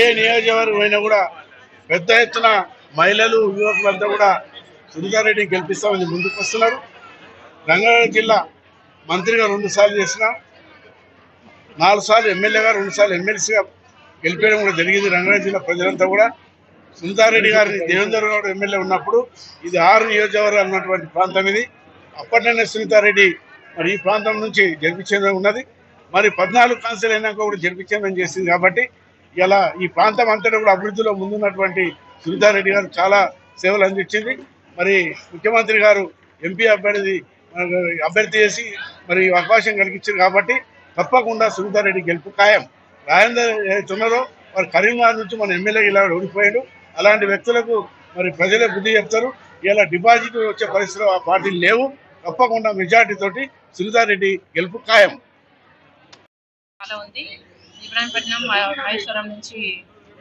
ఏ నియోజకవర్గం అయినా కూడా పెద్ద ఎత్తున మహిళలు యువకులంతా కూడా సునీతారెడ్డిని గెలిపిస్తామని ముందుకు వస్తున్నారు. రంగారెడ్డి జిల్లా మంత్రిగా రెండు సార్లు చేసిన నాలుగు సార్లు ఎమ్మెల్యేగా రెండు సార్లు ఎమ్మెల్సీగా గెలిపేయడం కూడా జరిగింది రంగారెడ్డి జిల్లా ప్రజలంతా కూడా. సునీతారెడ్డి గారిని దేవేందర్ గౌడ్ ఎమ్మెల్యే ఉన్నప్పుడు ఇది ఆరు నియోజకవర్గాలు ఉన్నటువంటి ప్రాంతం ఇది. అప్పట్లోనే సునీతారెడ్డి మరి ఈ ప్రాంతం నుంచి జరిపించేందుకు ఉన్నది. మరి పద్నాలుగు కాన్సిల్ అయినాక కూడా జరిపించేదని చేసింది కాబట్టి ఇలా ఈ ప్రాంతం అంతటా కూడా అభివృద్ధిలో ముందున్నటువంటి సునీతారెడ్డి గారు చాలా సేవలు అందించింది. మరి ముఖ్యమంత్రి గారు ఎంపీ అభ్యర్థి అభ్యర్థి చేసి మరి ఈ అవకాశం కలిగించారు కాబట్టి తప్పకుండా సునీతారెడ్డి గెలుపు ఖాయం. రాజేందర్ ఏదైతే మరి కరీంనగర్ నుంచి మన ఎమ్మెల్యే ఇలా ఓడిపోయాడు. అలాంటి వ్యక్తులకు మరి ప్రజలే బుద్ధి చెప్తారు. ఇలా డిపాజిట్ వచ్చే పరిస్థితులు ఆ పార్టీలు లేవు. తప్పకుండా మెజార్టీతోటి సునీతారెడ్డి గెలుపు ఖాయం. ఉంది. ఇబ్రాహీంపట్నం మహేశ్వరం నుంచి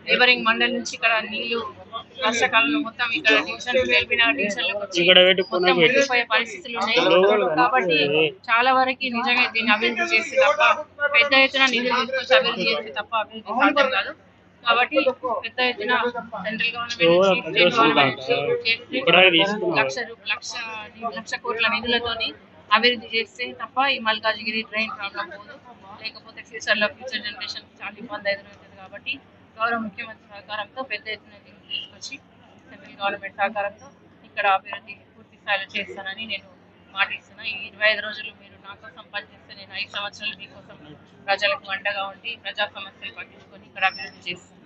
లేబరింగ్ మండల్ నుంచి ఇక్కడ నీళ్ళు వర్షాకాలంలో మొత్తం ఇక్కడ డివిజన్ వెళ్ళిన డివిజన్లకు వచ్చి. మునిగిపోయే పరిస్థితులు ఉన్నాయి. కాబట్టి చాలా వరకు నిజంగా దీన్ని అభివృద్ధి చేస్తే తప్ప పెద్ద ఎత్తున నిధులు తీసుకొచ్చి అభివృద్ధి చేస్తే తప్ప అభివృద్ధి సాధ్యం కాదు. కాబట్టి పెద్ద ఎత్తున central government state. Lakh lakh lakh కోట్ల నిధులతోని అభివృద్ధి చేస్తే తప్ప ఈ మల్కాజ్గిరి ట్రైన్ ప్రాబ్లం పోదు. లేకపోతే ఫ్యూచర్లో ఫ్యూచర్ జనరేషన్ చాలా ఇబ్బంది ఎదురవుతుంది కాబట్టి గౌరవ ముఖ్యమంత్రి సహకారంతో పెద్ద ఎత్తున తీసుకొచ్చి సెంట్రల్ గవర్నమెంట్ సహకారంతో ఇక్కడ అభివృద్ధి పూర్తి స్థాయిలో చేస్తానని నేను మాట ఇస్తున్నా ఈ ఇరవై ఐదు రోజులు మీరు నా కోసం పనిచేస్తే నేను ఐదు సంవత్సరాలు మీకోసం ప్రజలకు వంటగా ఉండి ప్రజా సమస్యలు పట్టించుకొని ఇక్కడ అభివృద్ధి చేస్తాను